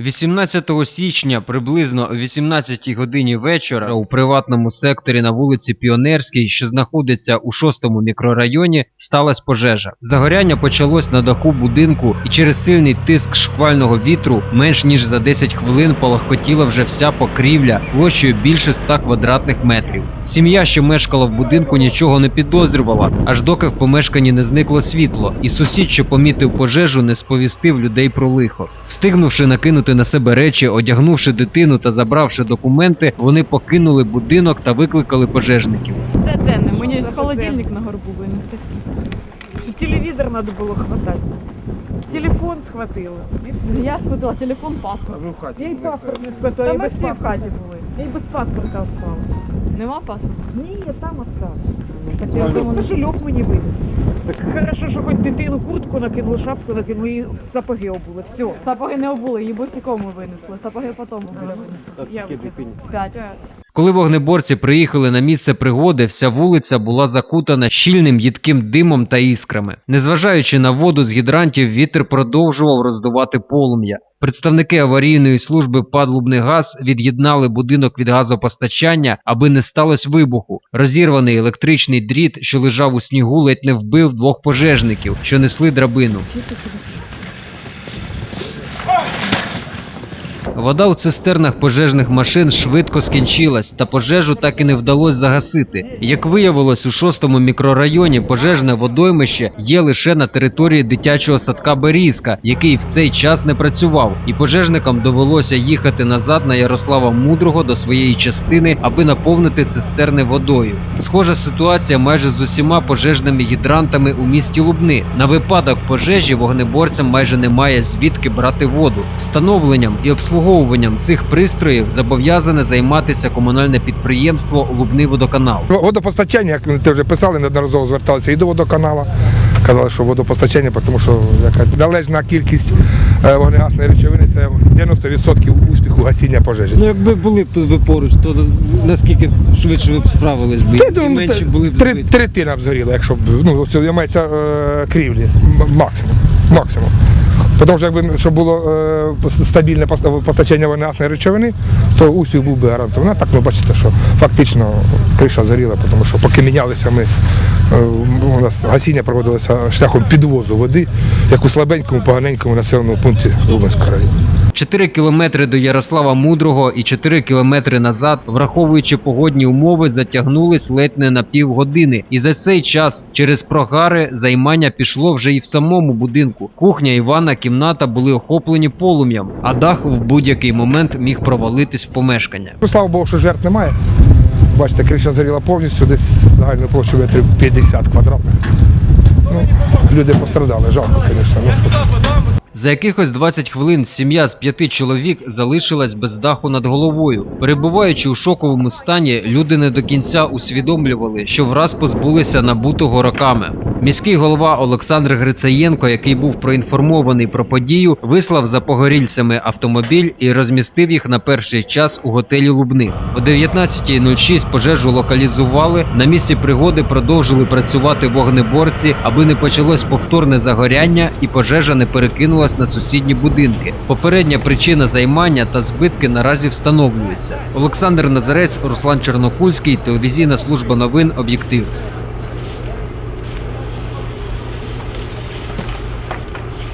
18 січня приблизно о 18 годині вечора у приватному секторі на вулиці Піонерській, що знаходиться у 6-му мікрорайоні, сталася пожежа. Загоряння почалось на даху будинку, і через сильний тиск шквального вітру менш ніж за 10 хвилин полагкотіла вже вся покрівля площею більше 100 квадратних метрів. Сім'я, що мешкала в будинку, нічого не підозрювала, аж доки в помешканні не зникло світло, і сусід, що помітив пожежу, не сповістив людей про лихо. Встигнувши накинути на себе речі, одягнувши дитину та забравши документи, вони покинули будинок та викликали пожежників. Все ценне. Мені холодильник на горбу винести. Телевізор треба було хватати. Телефон схватили. І все. Я схватила телефон, паспорт. Ви в хаті. Я були, паспорт не схватила, Та ми без всі в паспорта. хаті були. Я й без паспорта осталась. Нема паспорта? Ні, я там осталась. Так я думаю, кошельок мені винес. Хорошо, що хоч дитину куртку накинули, шапку накинули і сапоги обули. Все. Сапоги не обули, її босиком ми винесли. Сапоги потім обули. Я викинула. П'ять. Коли вогнеборці приїхали на місце пригоди, вся вулиця була закутана щільним їдким димом та іскрами. Незважаючи на воду з гідрантів, вітер продовжував роздувати полум'я. Представники аварійної служби «Падлубний газ від'єднали будинок від газопостачання, аби не сталося вибуху. Розірваний електричний дріт, що лежав у снігу, ледь не вбив двох пожежників, що несли драбину. Вода у цистернах пожежних машин швидко скінчилась, та пожежу так і не вдалося загасити. Як виявилось, у шостому мікрорайоні пожежне водоймище є лише на території дитячого садка Берізка, який в цей час не працював, і пожежникам довелося їхати назад на Ярослава Мудрого до своєї частини, аби наповнити цистерни водою. Схожа ситуація майже з усіма пожежними гідрантами у місті Лубни. На випадок пожежі вогнеборцям майже немає звідки брати воду. Встановленням і обслуговуванням цих пристроїв зобов'язане займатися комунальне підприємство Лубний водоканал. Водопостачання, як ти вже писали, неодноразово зверталися і до водоканала. Казали, що водопостачання, тому що яка належна кількість е, вогнегасної речовини це 90% успіху гасіння пожежі. Ну, якби були б тут би поруч, то наскільки швидше ви б справились би, і ну, менше були б три, третина б згоріла, якщо б ну, це мається е, крівлі. Максимум. Максимум. Тому що якби щоб було е, стабільне постачання вогнегасної речовини, то успіх був би гарантований. Так ви бачите, що фактично криша згоріла, тому що поки мінялися ми, е, у нас гасіння проводилося шляхом підвозу води, як у слабенькому, поганенькому населеному пункті Лубенського району. 4 кілометри до Ярослава Мудрого і 4 кілометри назад, враховуючи погодні умови, затягнулись ледь не на півгодини. І за цей час через прогари займання пішло вже і в самому будинку. Кухня і ванна кімната були охоплені полум'ям, а дах в будь-який момент міг провалитись в помешкання. Ну, слава Богу, що жертв немає. Бачите, криша згоріла повністю, десь загальною площею метрів 50 квадратних. Ну, люди пострадали, жалко, звісно. За якихось 20 хвилин сім'я з п'яти чоловік залишилась без даху над головою. Перебуваючи у шоковому стані, люди не до кінця усвідомлювали, що враз позбулися набутого роками. Міський голова Олександр Грицаєнко, який був проінформований про подію, вислав за погорільцями автомобіль і розмістив їх на перший час у готелі Лубни. О 19.06 пожежу локалізували. На місці пригоди продовжили працювати вогнеборці, аби не почалось повторне загоряння і пожежа не перекинулась на сусідні будинки. Попередня причина займання та збитки наразі встановлюються. Олександр Назарець, Руслан Чорнокульський, телевізійна служба новин Об'єктив.